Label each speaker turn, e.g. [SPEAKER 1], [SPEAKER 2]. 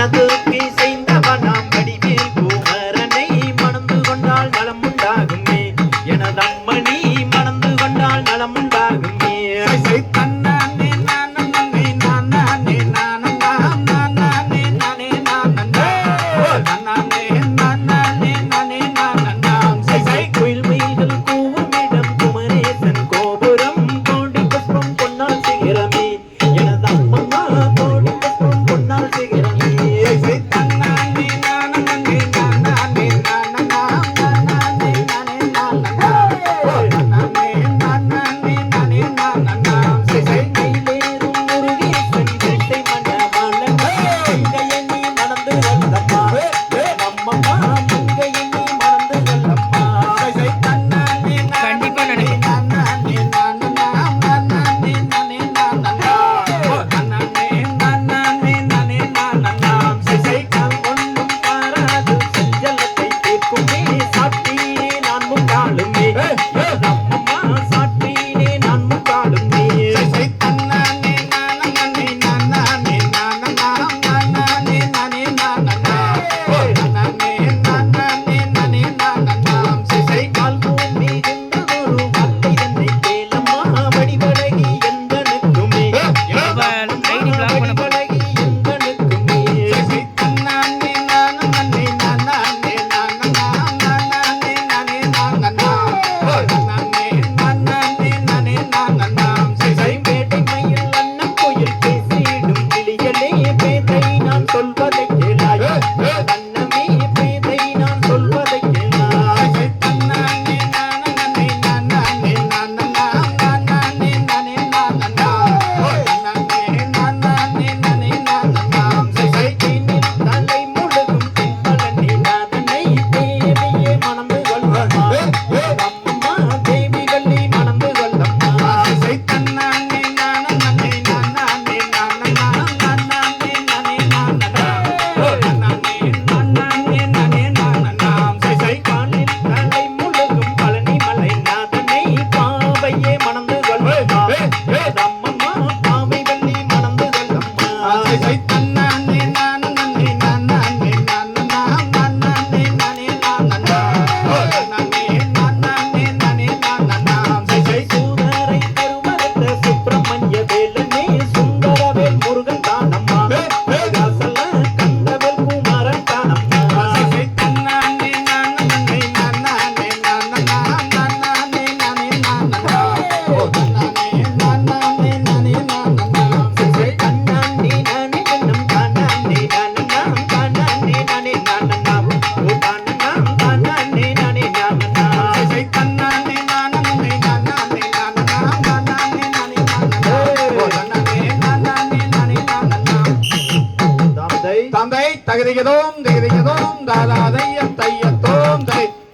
[SPEAKER 1] கணக்கு
[SPEAKER 2] தகுதியதோம் தகுதியதோம் தாதாதையம் தையத்தோ